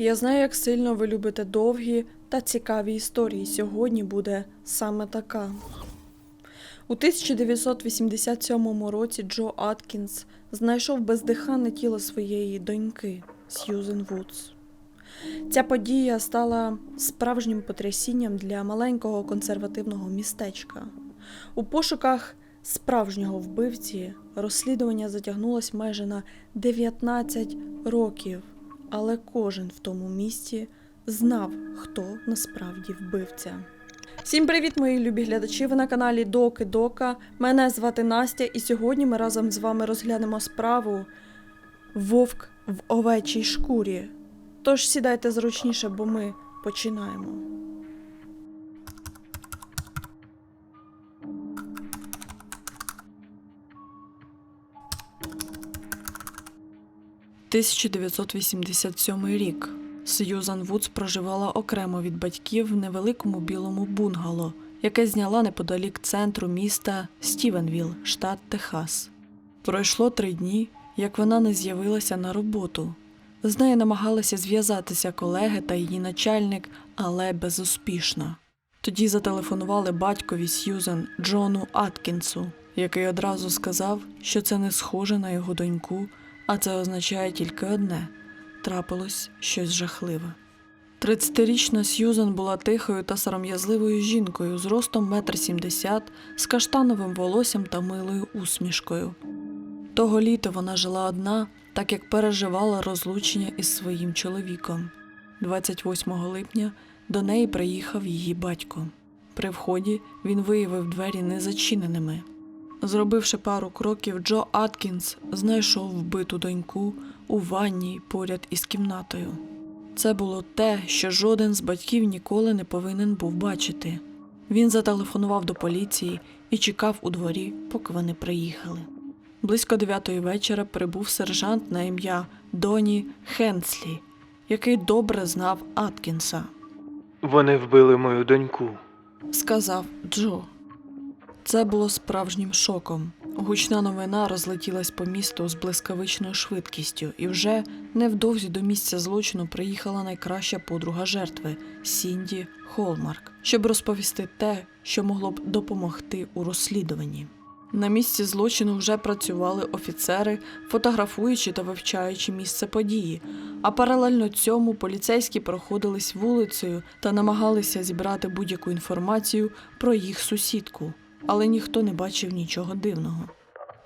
Я знаю, як сильно ви любите довгі та цікаві історії. Сьогодні буде саме така. У 1987 році Джо Аткінс знайшов бездиханне тіло своєї доньки Сьюзен Вудс. Ця подія стала справжнім потрясінням для маленького консервативного містечка. У пошуках справжнього вбивці розслідування затягнулось майже на 19 років, але кожен в тому місті знав, хто насправді вбивця. Всім привіт, мої любі глядачі! Ви на каналі Доки Дока. Мене звати Настя, і сьогодні ми разом з вами розглянемо справу Вовк в овечій шкурі. Тож сідайте зручніше, бо ми починаємо. «1987 рік. Сьюзан Вудс проживала окремо від батьків в невеликому білому бунгало, яке зняла неподалік центру міста Стівенвіл, штат Техас. Пройшло три дні, як вона не з'явилася на роботу. З нею намагалися зв'язатися колеги та її начальник, але безуспішно. Тоді зателефонували батькові Сьюзен Джону Аткінсу, який одразу сказав, що це не схоже на його доньку, а це означає тільки одне трапилось щось жахливе. 30-річна Сьюзен була тихою та сором'язливою жінкою з ростом 1,70 м, з каштановим волоссям та милою усмішкою. Того літа вона жила одна, так як переживала розлучення із своїм чоловіком. 28 липня до неї приїхав її батько. При вході він виявив двері незачиненими. Зробивши пару кроків, Джо Аткінс знайшов вбиту доньку у ванні поряд із кімнатою. Це було те, що жоден з батьків ніколи не повинен був бачити. Він зателефонував до поліції і чекав у дворі, поки вони приїхали. Близько дев'ятої вечора прибув сержант на ім'я Доні Хенслі, який добре знав Аткінса. Вони вбили мою доньку. сказав Джо. Це було справжнім шоком. Гучна новина розлетілась по місту з блискавичною швидкістю, і вже невдовзі до місця злочину приїхала найкраща подруга жертви Сінді Холмарк, щоб розповісти те, що могло б допомогти у розслідуванні. На місці злочину вже працювали офіцери, фотографуючи та вивчаючи місце події. А паралельно цьому поліцейські проходились вулицею та намагалися зібрати будь-яку інформацію про їх сусідку, але ніхто не бачив нічого дивного.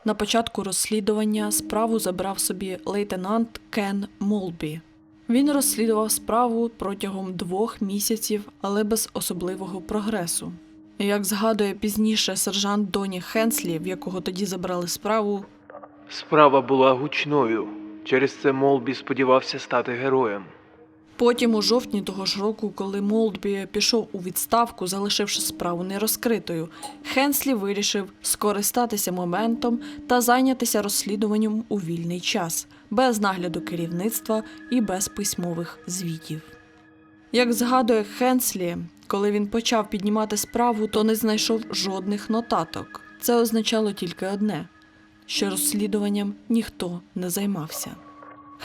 На початку розслідування справу забрав собі лейтенант Кен Молбі. Він розслідував справу протягом двох місяців, але без особливого прогресу. Як згадує пізніше сержант Доні Хенслі, в якого тоді забрали справу, Справа була гучною. Через це Молбі сподівався стати героєм. Потім, у жовтні того ж року, коли Молдбі пішов у відставку, залишивши справу нерозкритою, Хенслі вирішив скористатися моментом та зайнятися розслідуванням у вільний час, без нагляду керівництва і без письмових звітів. Як згадує Хенслі, коли він почав піднімати справу, то не знайшов жодних нотаток. Це означало тільки одне: що розслідуванням ніхто не займався.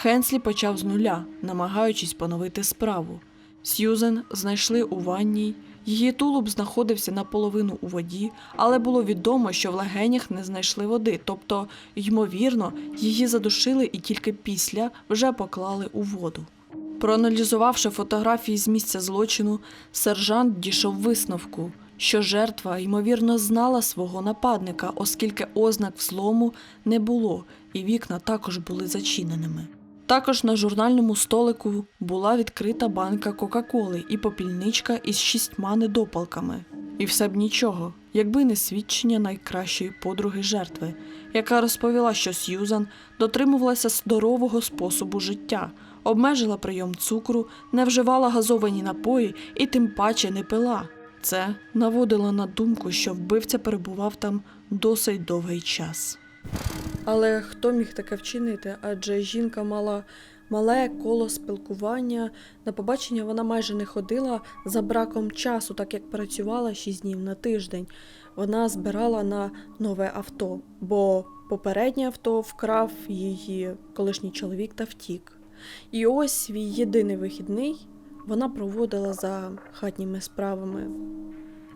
Хенслі почав з нуля, намагаючись поновити справу. Сьюзен знайшли у ванній. Її тулуб знаходився наполовину у воді, але було відомо, що в легенях не знайшли води, тобто, ймовірно, її задушили і тільки після вже поклали у воду. Проаналізувавши фотографії з місця злочину, сержант дійшов висновку, що жертва, ймовірно, знала свого нападника, оскільки ознак взлому не було, і вікна також були зачиненими. Також на журнальному столику була відкрита банка Кока-Коли і попільничка із шістьма недопалками. І все б нічого, якби не свідчення найкращої подруги жертви, яка розповіла, що Сьюзан дотримувалася здорового способу життя, обмежила прийом цукру, не вживала газовані напої і тим паче не пила. Це наводило на думку, що вбивця перебував там досить довгий час. Але хто міг таке вчинити? Адже жінка мала мале коло спілкування. На побачення вона майже не ходила за браком часу, так як працювала 6 днів на тиждень. Вона збирала на нове авто, бо попереднє авто вкрав її колишній чоловік та втік. І ось свій єдиний вихідний вона проводила за хатніми справами.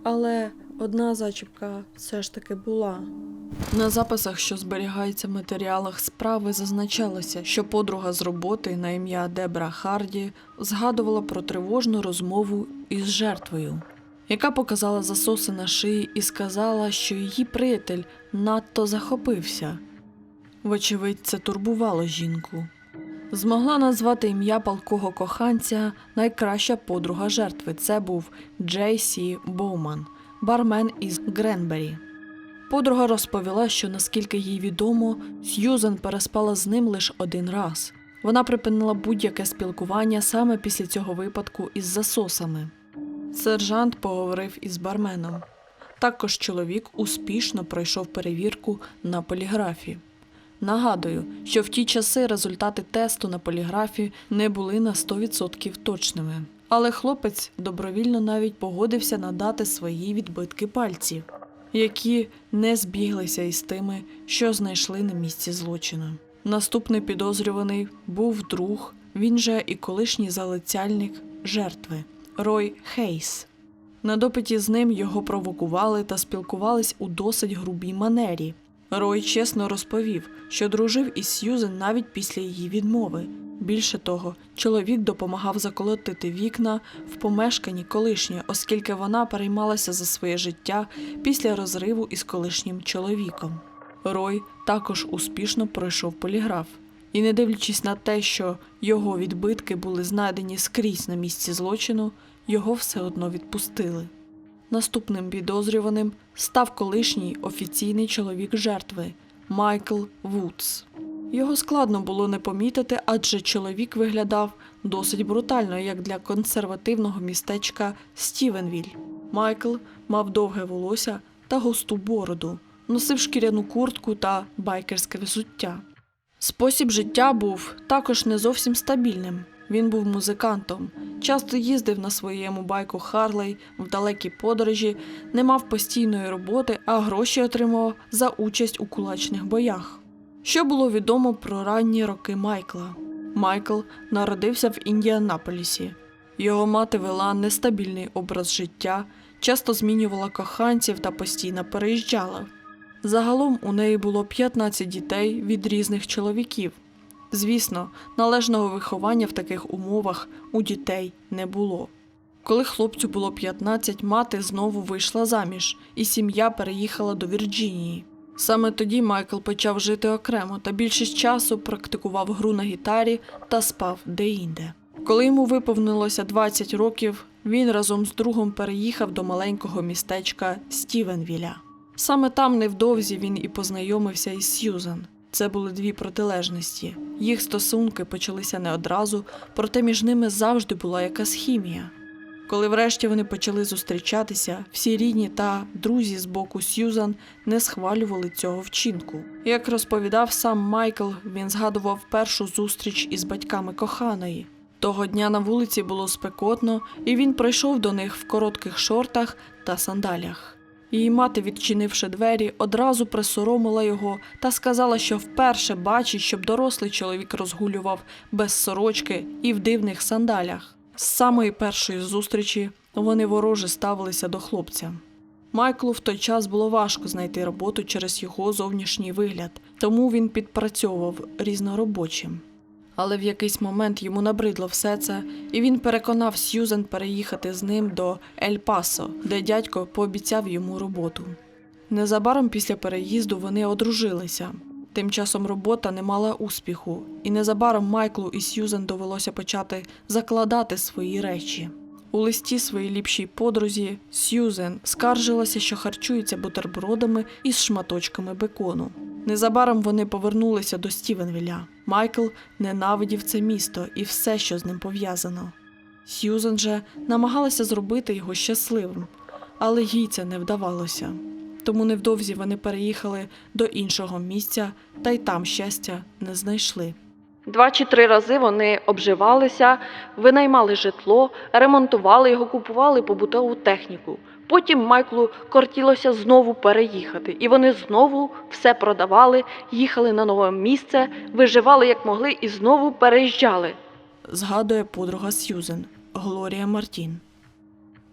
Але одна зачіпка все ж таки була. На записах, що зберігаються в матеріалах справи, зазначалося, що подруга з роботи на ім'я Дебра Харді згадувала про тривожну розмову із жертвою, яка показала засоси на шиї і сказала, що її приятель надто захопився. Вочевидь, це турбувало жінку. Змогла назвати ім'я палкого коханця найкраща подруга жертви. Це був Джей Сі Боуман, бармен із Гренбері. Подруга розповіла, що наскільки їй відомо, Сьюзен переспала з ним лише один раз. Вона припинила будь-яке спілкування саме після цього випадку із засосами. Сержант поговорив із барменом. Також чоловік успішно пройшов перевірку на поліграфі. Нагадую, що в ті часи результати тесту на поліграфі не були на 100% точними. Але хлопець добровільно навіть погодився надати свої відбитки пальців, які не збіглися із тими, що знайшли на місці злочину. Наступний підозрюваний був друг, він же і колишній залицяльник жертви Рой Хейс. На допиті з ним його провокували та спілкувались у досить грубій манері. Рой чесно розповів, що дружив із Сьюзен навіть після її відмови. Більше того, чоловік допомагав заколотити вікна в помешканні колишньої, оскільки вона переймалася за своє життя після розриву із колишнім чоловіком. Рой також успішно пройшов поліграф. І не дивлячись на те, що його відбитки були знайдені скрізь на місці злочину, його все одно відпустили. Наступним підозрюваним став колишній офіційний чоловік жертви Майкл Вудс. Його складно було не помітити, адже чоловік виглядав досить брутально, як для консервативного містечка Стівенвіль. Майкл мав довге волосся та густу бороду, носив шкіряну куртку та байкерське взуття. Спосіб життя був також не зовсім стабільним. Він був музикантом, часто їздив на своєму байку Харлей в далекі подорожі, не мав постійної роботи, а гроші отримував за участь у кулачних боях. Що було відомо про ранні роки Майкла? Майкл народився в Індіанаполісі. Його мати вела нестабільний образ життя, часто змінювала коханців та постійно переїжджала. Загалом у неї було 15 дітей від різних чоловіків. Звісно, належного виховання в таких умовах у дітей не було. Коли хлопцю було 15, мати знову вийшла заміж, і сім'я переїхала до Вірджинії. Саме тоді Майкл почав жити окремо та більшість часу практикував гру на гітарі та спав деінде. Коли йому виповнилося 20 років, він разом з другом переїхав до маленького містечка Стівенвіля. Саме там невдовзі він і познайомився із Сьюзан. Це були дві протилежності. Їх стосунки почалися не одразу, проте між ними завжди була якась хімія. Коли врешті вони почали зустрічатися, всі рідні та друзі з боку Сьюзан не схвалювали цього вчинку. Як розповідав сам Майкл, він згадував першу зустріч із батьками коханої. Того дня на вулиці було спекотно, і він прийшов до них в коротких шортах та сандалях. Її мати, відчинивши двері, одразу присоромила його та сказала, що вперше бачить, щоб дорослий чоловік розгулював без сорочки і в дивних сандалях. З самої першої зустрічі вони вороже ставилися до хлопця. Майклу в той час було важко знайти роботу через його зовнішній вигляд, тому він підпрацьовував різноробочим. Але в якийсь момент йому набридло все це, і він переконав Сьюзен переїхати з ним до Ель-Пасо, де дядько пообіцяв йому роботу. Незабаром після переїзду вони одружилися. Тим часом робота не мала успіху, і незабаром Майклу і Сьюзен довелося почати закладати свої речі. У листі своїй ліпшій подрузі Сьюзен скаржилася, що харчується бутербродами із шматочками бекону. Незабаром вони повернулися до Стівенвіля. Майкл ненавидів це місто і все, що з ним пов'язано. Сьюзен же намагалася зробити його щасливим, але їй це не вдавалося. Тому невдовзі вони переїхали до іншого місця та й там щастя не знайшли. Два чи три рази вони обживалися, винаймали житло, ремонтували його, купували побутову техніку. Потім Майклу кортілося знову переїхати, і вони знову все продавали, їхали на нове місце, виживали як могли і знову переїжджали. згадує подруга Сьюзен Глорія Мартін.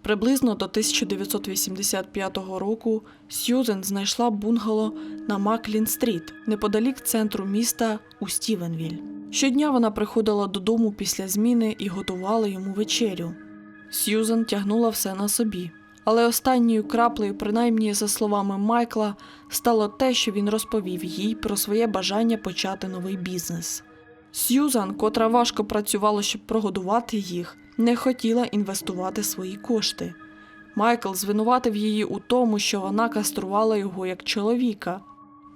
Приблизно до 1985 року Сьюзен знайшла бунгало на Маклін-стріт, неподалік центру міста у Стівенвіль. Щодня вона приходила додому після зміни і готувала йому вечерю. Сьюзен тягнула все на собі. Але останньою краплею, принаймні за словами Майкла, стало те, що він розповів їй про своє бажання почати новий бізнес. Сьюзан, котра важко працювала, щоб прогодувати їх, не хотіла інвестувати свої кошти. Майкл звинуватив її у тому, що вона каструвала його як чоловіка.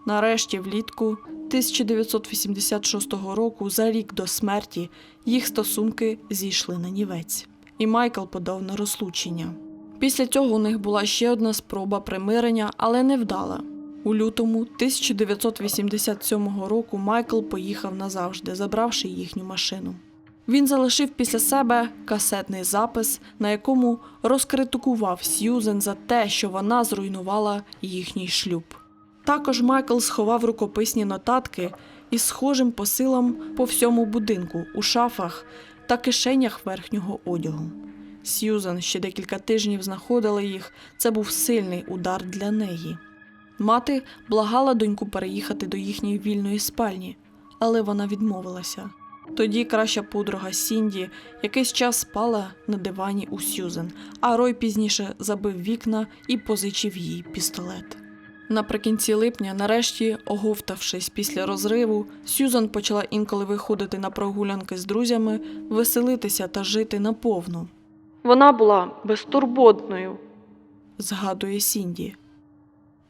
Нарешті, влітку 1986 року, за рік до смерті, їх стосунки зійшли на нівець, і Майкл подав на розлучення. Після цього у них була ще одна спроба примирення, але невдала. У лютому 1987 року Майкл поїхав назавжди, забравши їхню машину. Він залишив після себе касетний запис, на якому розкритикував Сьюзен за те, що вона зруйнувала їхній шлюб. Також Майкл сховав рукописні нотатки із схожим посилом по всьому будинку, у шафах та кишенях верхнього одягу. Сьюзан ще декілька тижнів знаходила їх. Це був сильний удар для неї. Мати благала доньку переїхати до їхньої вільної спальні, але вона відмовилася. Тоді краща подруга Сінді якийсь час спала на дивані у Сьюзен, а Рой пізніше забив вікна і позичив їй пістолет. Наприкінці липня, нарешті, оговтавшись після розриву, Сьюзан почала інколи виходити на прогулянки з друзями, веселитися та жити наповну, Вона була безтурботною. згадує Сінді.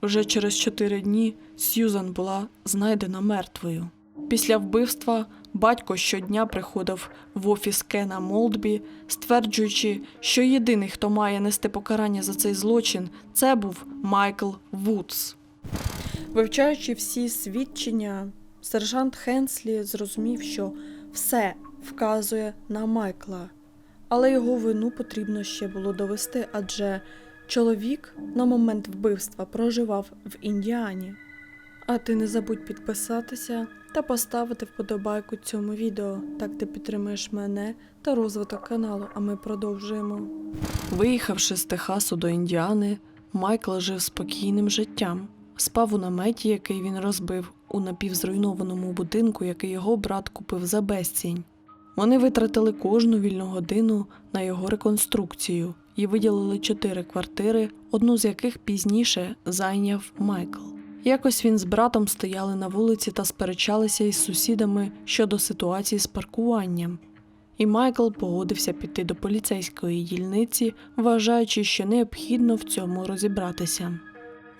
Вже через чотири дні Сьюзан була знайдена мертвою. Після вбивства батько щодня приходив в офіс Кена Молдбі, стверджуючи, що єдиний, хто має нести покарання за цей злочин, це був Майкл Вудс. Вивчаючи всі свідчення, сержант Хенслі зрозумів, що все вказує на Майкла, але його вину потрібно ще було довести, адже чоловік на момент вбивства проживав в Індіані. А ти не забудь підписатися та поставити вподобайку цьому відео. Так ти підтримаєш мене та розвиток каналу, а ми продовжуємо. Виїхавши з Техасу до Індіани, Майкл жив спокійним життям. Спав у наметі, який він розбив, у напівзруйнованому будинку, який його брат купив за безцінь. Вони витратили кожну вільну годину на його реконструкцію і виділили чотири квартири, одну з яких пізніше зайняв Майкл. Якось він з братом стояли на вулиці та сперечалися із сусідами щодо ситуації з паркуванням. І Майкл погодився піти до поліцейської дільниці, вважаючи, що необхідно в цьому розібратися.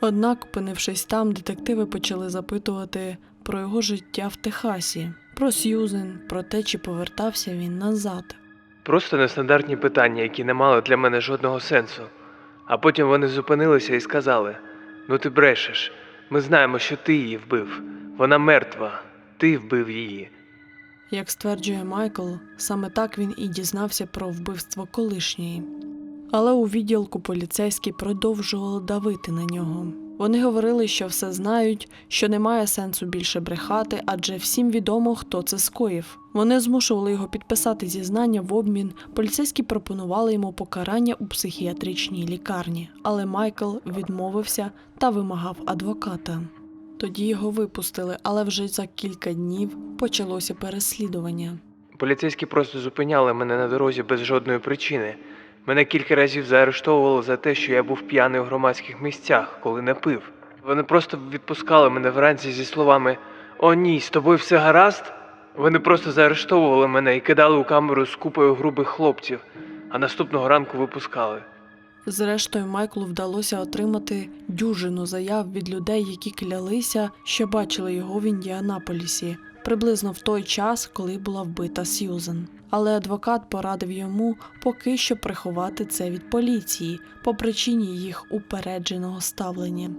Однак, опинившись там, детективи почали запитувати про його життя в Техасі, про Сьюзен, про те, чи повертався він назад. Просто нестандартні питання, які не мали для мене жодного сенсу. А потім вони зупинилися і сказали: Ну ти брешеш, ми знаємо, що ти її вбив. Вона мертва, ти вбив її. Як стверджує Майкл, саме так він і дізнався про вбивство колишньої. Але у відділку поліцейські продовжували давити на нього. Вони говорили, що все знають, що немає сенсу більше брехати, адже всім відомо, хто це скоїв. Вони змушували його підписати зізнання в обмін. Поліцейські пропонували йому покарання у психіатричній лікарні, але Майкл відмовився та вимагав адвоката. Тоді його випустили, але вже за кілька днів почалося переслідування. Поліцейські просто зупиняли мене на дорозі без жодної причини. Мене кілька разів заарештовували за те, що я був п'яний у громадських місцях, коли не пив. Вони просто відпускали мене вранці зі словами О ні, з тобою все гаразд. Вони просто заарештовували мене і кидали у камеру з купою грубих хлопців, а наступного ранку випускали. Зрештою, Майклу вдалося отримати дюжину заяв від людей, які клялися, що бачили його в Індіанаполісі, приблизно в той час, коли була вбита Сьюзен. Але адвокат порадив йому поки що приховати це від поліції по причині їх упередженого ставлення.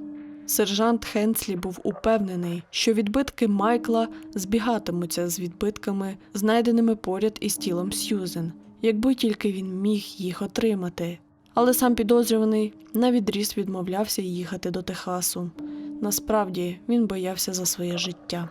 Сержант Хенслі був упевнений, що відбитки Майкла збігатимуться з відбитками, знайденими поряд із тілом Сьюзен, якби тільки він міг їх отримати. Але сам підозрюваний навідріз відмовлявся їхати до Техасу. Насправді він боявся за своє життя.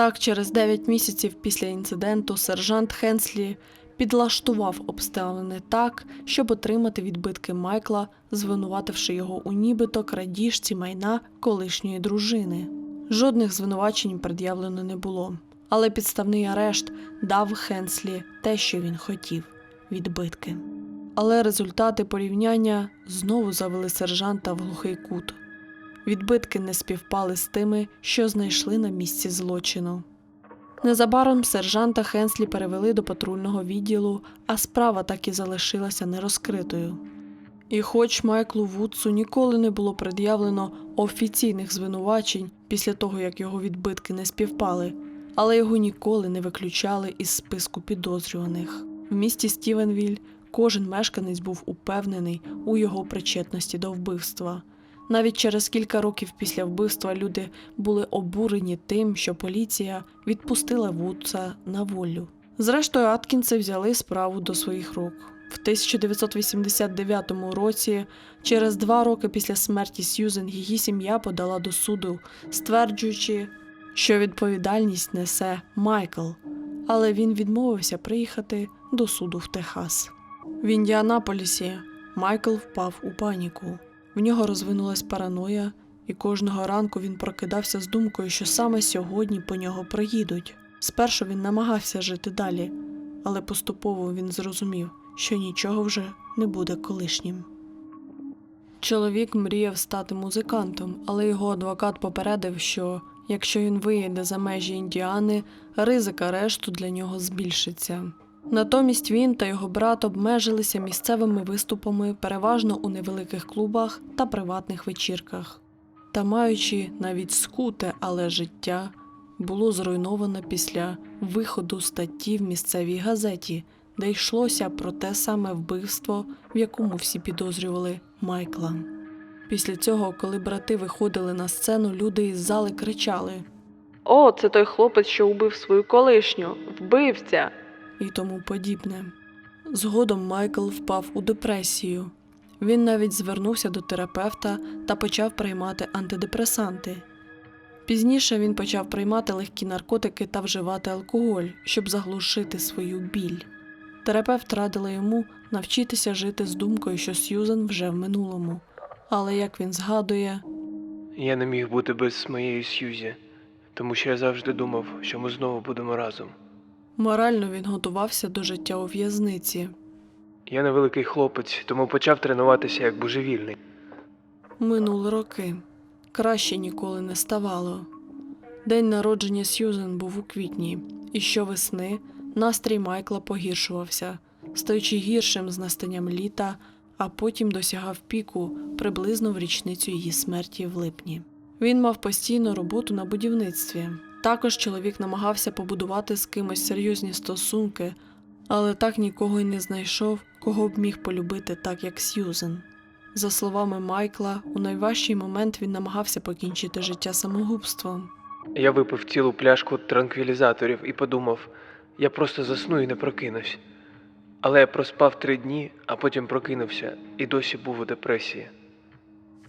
Так, через 9 місяців після інциденту сержант Хенслі підлаштував обставини так, щоб отримати відбитки Майкла, звинувативши його у нібито крадіжці майна колишньої дружини. Жодних звинувачень пред'явлено не було, але підставний арешт дав Хенслі те, що він хотів відбитки. Але результати порівняння знову завели сержанта в глухий кут. Відбитки не співпали з тими, що знайшли на місці злочину. Незабаром сержанта Хенслі перевели до патрульного відділу, а справа так і залишилася нерозкритою. І хоч Майклу Вудсу ніколи не було пред'явлено офіційних звинувачень після того, як його відбитки не співпали, але його ніколи не виключали із списку підозрюваних. В місті Стівенвіль кожен мешканець був упевнений у його причетності до вбивства. Навіть через кілька років після вбивства люди були обурені тим, що поліція відпустила Вудса на волю. Зрештою, Аткінси взяли справу до своїх рук. В 1989 році, через два роки після смерті Сьюзен, її сім'я подала до суду, стверджуючи, що відповідальність несе Майкл, але він відмовився приїхати до суду в Техас. В Індіанаполісі Майкл впав у паніку. В нього розвинулась параноя, і кожного ранку він прокидався з думкою, що саме сьогодні по нього приїдуть. Спершу він намагався жити далі, але поступово він зрозумів, що нічого вже не буде колишнім. Чоловік мріяв стати музикантом, але його адвокат попередив, що якщо він виїде за межі Індіани, ризик арешту для нього збільшиться. Натомість він та його брат обмежилися місцевими виступами переважно у невеликих клубах та приватних вечірках. Та маючи навіть скуте, але життя було зруйновано після виходу статті в місцевій газеті, де йшлося про те саме вбивство, в якому всі підозрювали Майкла. Після цього, коли брати виходили на сцену, люди із зали кричали О, це той хлопець, що убив свою колишню, вбивця. І тому подібне. Згодом Майкл впав у депресію. Він навіть звернувся до терапевта та почав приймати антидепресанти. Пізніше він почав приймати легкі наркотики та вживати алкоголь, щоб заглушити свою біль. Терапевт радила йому навчитися жити з думкою, що Сьюзен вже в минулому. Але як він згадує, Я не міг бути без моєї Сьюзі, тому що я завжди думав, що ми знову будемо разом. Морально він готувався до життя у в'язниці. Я невеликий хлопець, тому почав тренуватися як божевільний. Минули роки. Краще ніколи не ставало. День народження Сьюзен був у квітні, і щовесни настрій Майкла погіршувався, стаючи гіршим з настанням літа, а потім досягав піку приблизно в річницю її смерті в липні. Він мав постійну роботу на будівництві. Також чоловік намагався побудувати з кимось серйозні стосунки, але так нікого й не знайшов, кого б міг полюбити так, як Сьюзен. За словами Майкла, у найважчий момент він намагався покінчити життя самогубством. Я випив цілу пляшку транквілізаторів і подумав, я просто засну і не прокинусь. Але я проспав три дні, а потім прокинувся і досі був у депресії.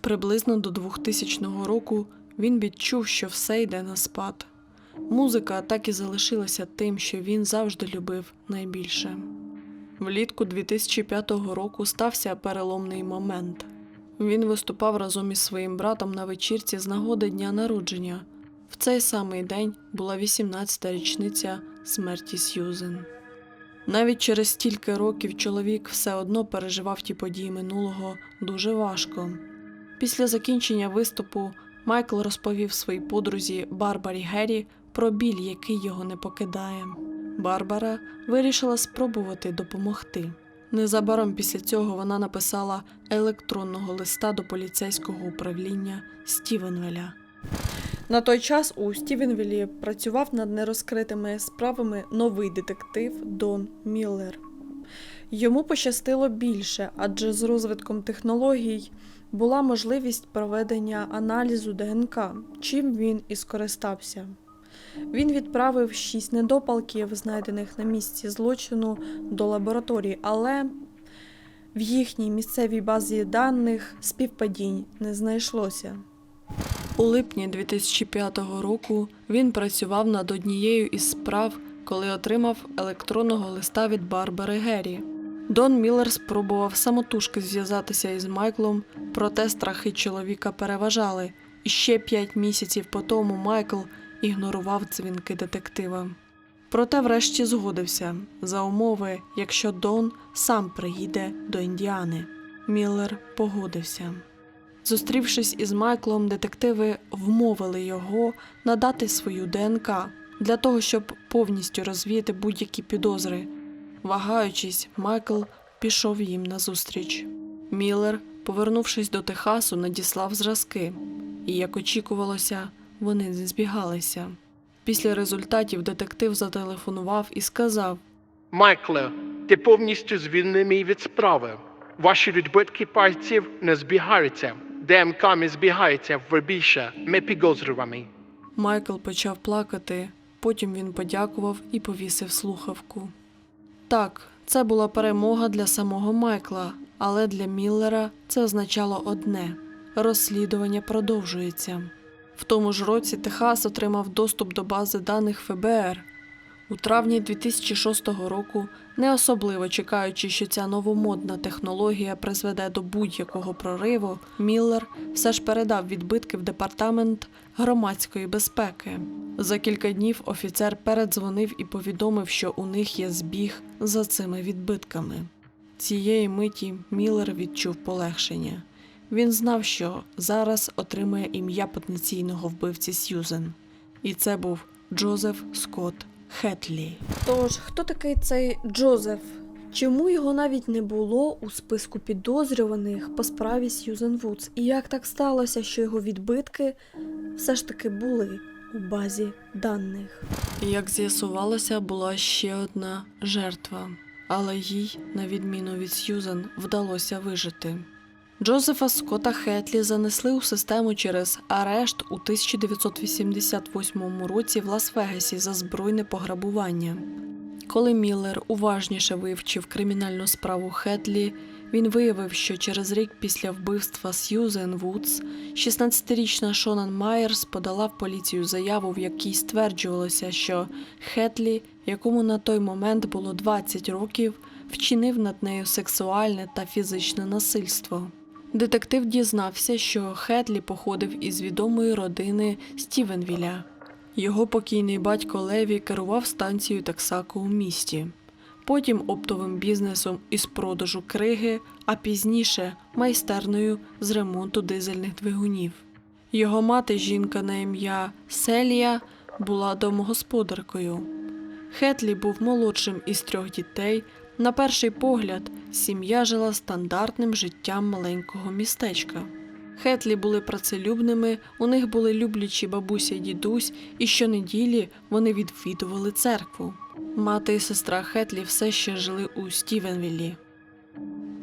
Приблизно до 2000 року він відчув, що все йде на спад. Музика так і залишилася тим, що він завжди любив найбільше. Влітку 2005 року стався переломний момент. Він виступав разом із своїм братом на вечірці з нагоди дня народження. В цей самий день була 18-та річниця смерті Сьюзен. Навіть через стільки років чоловік все одно переживав ті події минулого дуже важко. Після закінчення виступу Майкл розповів своїй подрузі Барбарі Геррі про біль, який його не покидає. Барбара вирішила спробувати допомогти. Незабаром після цього вона написала електронного листа до поліцейського управління Стівенвеля. На той час у Стівенвілі працював над нерозкритими справами новий детектив Дон Міллер. Йому пощастило більше, адже з розвитком технологій була можливість проведення аналізу ДНК, чим він і скористався. Він відправив шість недопалків, знайдених на місці злочину, до лабораторії, але В їхній місцевій базі даних співпадінь не знайшлося. У липні 2005 року він працював над однією із справ, коли отримав електронного листа від Барбари Геррі. Дон Міллер спробував самотужки зв'язатися із Майклом, проте страхи чоловіка переважали, і ще п'ять місяців по тому Майкл ігнорував дзвінки детектива. Проте врешті згодився за умови, якщо Дон сам приїде до Індіани. Міллер погодився. Зустрівшись із Майклом, детективи вмовили його надати свою ДНК для того, щоб повністю розвіяти будь-які підозри. Вагаючись, Майкл пішов їм назустріч. Міллер, повернувшись до Техасу, надіслав зразки, і, як очікувалося, вони збігалися. Після результатів детектив зателефонував і сказав: Майкле, ти повністю звільнений від справи. Ваші відбитки пальців не збігаються. ДМК не збігається в більше. Ми підозрювані. Майкл почав плакати, потім він подякував і повісив слухавку. Так, це була перемога для самого Майкла, але для Міллера це означало одне розслідування продовжується. В тому ж році Техас отримав доступ до бази даних ФБР. У травні 2006 року, не особливо чекаючи, що ця новомодна технологія призведе до будь-якого прориву, Міллер все ж передав відбитки в департамент громадської безпеки. За кілька днів офіцер передзвонив і повідомив, що у них є збіг за цими відбитками. Цієї миті Міллер відчув полегшення. Він знав, що зараз отримає ім'я потенційного вбивці Сьюзен. І це був Джозеф Скотт Хетлі. Тож, хто такий цей Джозеф? Чому його навіть не було у списку підозрюваних по справі Сьюзен Вудс? І як так сталося, що його відбитки все ж таки були у базі даних? Як з'ясувалося, була ще одна жертва, але їй, на відміну від Сьюзен, вдалося вижити. Джозефа Скотта Хетлі занесли у систему через арешт у 1988 році в Лас-Вегасі за збройне пограбування. Коли Міллер уважніше вивчив кримінальну справу Хетлі, він виявив, що через рік після вбивства Сьюзен Вудс 16-річна Шонан Майерс подала в поліцію заяву, в якій стверджувалося, що Хетлі, якому на той момент було 20 років, вчинив над нею сексуальне та фізичне насильство. Детектив дізнався, що Хетлі походив із відомої родини Стівенвіля. Його покійний батько Леві керував станцією таксаку у місті, потім оптовим бізнесом із продажу криги, а пізніше майстерною з ремонту дизельних двигунів. Його мати, жінка на ім'я Селія, була домогосподаркою. Хетлі був молодшим із трьох дітей. На перший погляд, сім'я жила стандартним життям маленького містечка. Хетлі були працелюбними, у них були люблячі бабуся й дідусь, і щонеділі вони відвідували церкву. Мати і сестра Хетлі все ще жили у Стівенвіллі.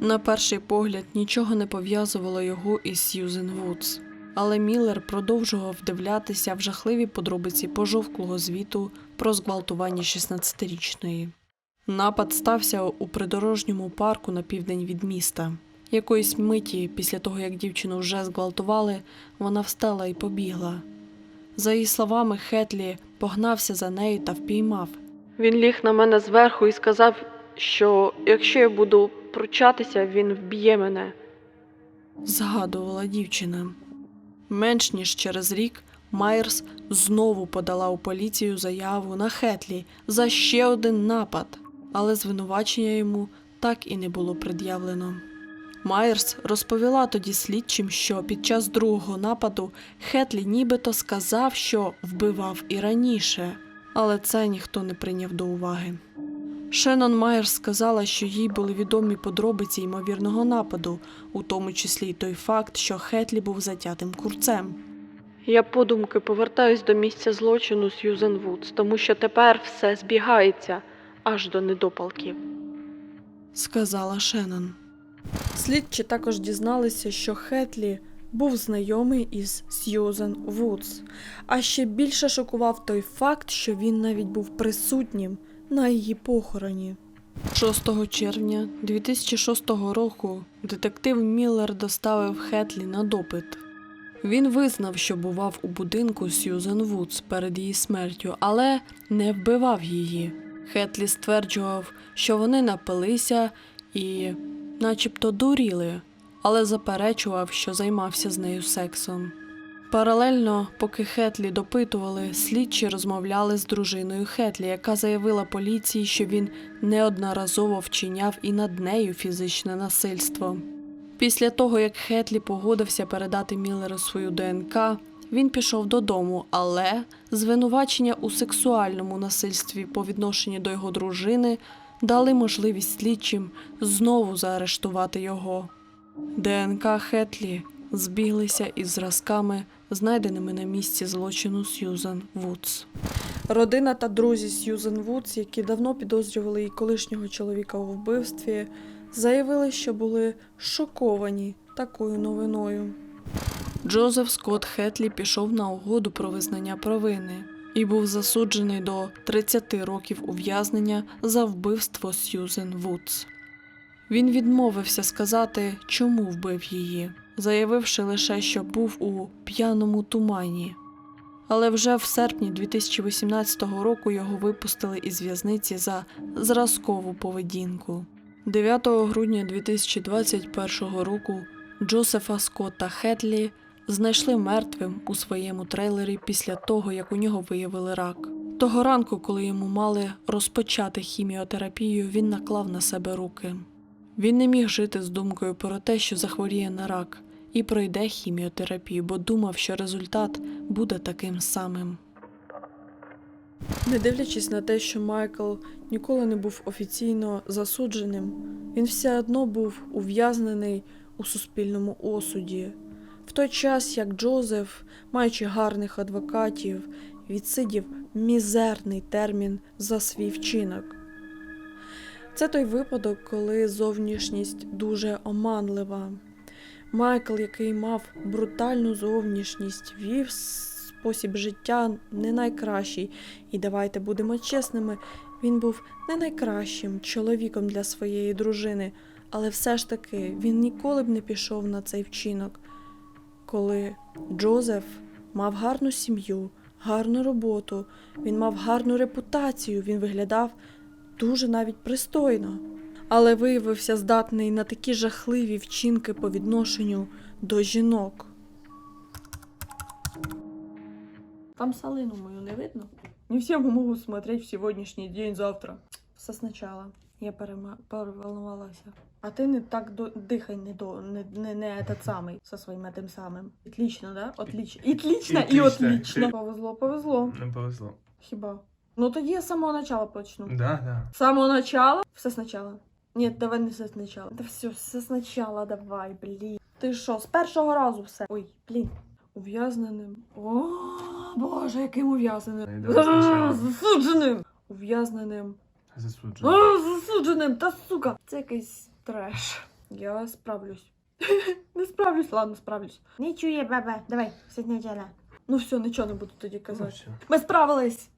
На перший погляд нічого не пов'язувало його із Сьюзен Вудс, але Міллер продовжував вдивлятися в жахливі подробиці пожовклого звіту про зґвалтування 16-річної. Напад стався у придорожньому парку на південь від міста. Якоїсь миті, після того як дівчину вже зґвалтували, вона встала і побігла. За її словами, Хетлі погнався за нею та впіймав. Він ліг на мене зверху і сказав, що якщо я буду пручатися, він вб'є мене. згадувала дівчина. Менш ніж через рік Майерс знову подала у поліцію заяву на Хетлі за ще один напад, але звинувачення йому так і не було пред'явлено. Майерс розповіла тоді слідчим, що під час другого нападу Хетлі нібито сказав, що вбивав і раніше, але це ніхто не прийняв до уваги. Шеннон Майерс сказала, що їй були відомі подробиці ймовірного нападу, у тому числі й той факт, що Хетлі був затятим курцем. Я подумки повертаюсь до місця злочину Сьюзен Вудс, тому що тепер все збігається аж до недопалків. сказала Шеннон. Слідчі також дізналися, що Хетлі був знайомий із Сьюзен Вудс. А ще більше шокував той факт, що він навіть був присутнім на її похороні. 6 червня 2006 року детектив Міллер доставив Хетлі на допит. Він визнав, що бував у будинку Сьюзен Вудс перед її смертю, але не вбивав її. Хетлі стверджував, що вони напилися і, начебто, дуріли, але заперечував, що займався з нею сексом. Паралельно, поки Хетлі допитували, слідчі розмовляли з дружиною Хетлі, яка заявила поліції, що він неодноразово вчиняв і над нею фізичне насильство. Після того, як Хетлі погодився передати Міллеру свою ДНК, він пішов додому, але звинувачення у сексуальному насильстві по відношенню до його дружини дали можливість слідчим знову заарештувати його. ДНК Хетлі збіглися із зразками, знайденими на місці злочину Сьюзан Вудс. Родина та друзі Сьюзан Вудс, які давно підозрювали її колишнього чоловіка у вбивстві, заявили, що були шоковані такою новиною. Джозеф Скотт Хетлі пішов на угоду про визнання провини і був засуджений до 30 років ув'язнення за вбивство Сьюзен Вудс. Він відмовився сказати, чому вбив її, заявивши лише, що був у п'яному тумані. Але вже в серпні 2018 року його випустили із в'язниці за зразкову поведінку. 9 грудня 2021 року Джозефа Скотта Хетлі знайшли мертвим у своєму трейлері після того, як у нього виявили рак. Того ранку, коли йому мали розпочати хіміотерапію, він наклав на себе руки. Він не міг жити з думкою про те, що захворіє на рак, і пройде хіміотерапію, бо думав, що результат буде таким самим. Не дивлячись на те, що Майкл ніколи не був офіційно засудженим, він все одно був ув'язнений у суспільному осуді. Той час як Джозеф, маючи гарних адвокатів, відсидів мізерний термін за свій вчинок. Це той випадок, коли зовнішність дуже оманлива. Майкл, який мав брутальну зовнішність, вів спосіб життя не найкращий, і давайте будемо чесними, він був не найкращим чоловіком для своєї дружини, але все ж таки він ніколи б не пішов на цей вчинок. Коли Джозеф мав гарну сім'ю, гарну роботу, він мав гарну репутацію, він виглядав дуже навіть пристойно, але виявився здатний на такі жахливі вчинки по відношенню до жінок. Там салину мою не видно? Не все могут смотреть в сегодняшний день завтра. Все сначала. Я переволновалася. А ти не так до... дихай не до не, не, не этот самий со своїм тим самим. Отлично, да? Отлично. Отлично і Отлично. Повезло, повезло. Не повезло. Хіба? Ну тоді я з самого начала почну. Да, да. С самого начала? Все сначала. Нет, давай не все сначала. Да все, все сначала давай, блін. Ти що, з першого разу все? Ой, блін. Ув'язненим. О, боже, яким ув'язненим. Спочатку. Засудженим. Ув'язненим. Засуджую. А, засудженим, та сука. Це якийсь треш. Я справлюсь. Не справлюсь, ладно, справлюсь. Не чує, бебе. Давай, сьогодні сначала. Ну все, нічого не буду тоді Ну, казати. все. Ми справились.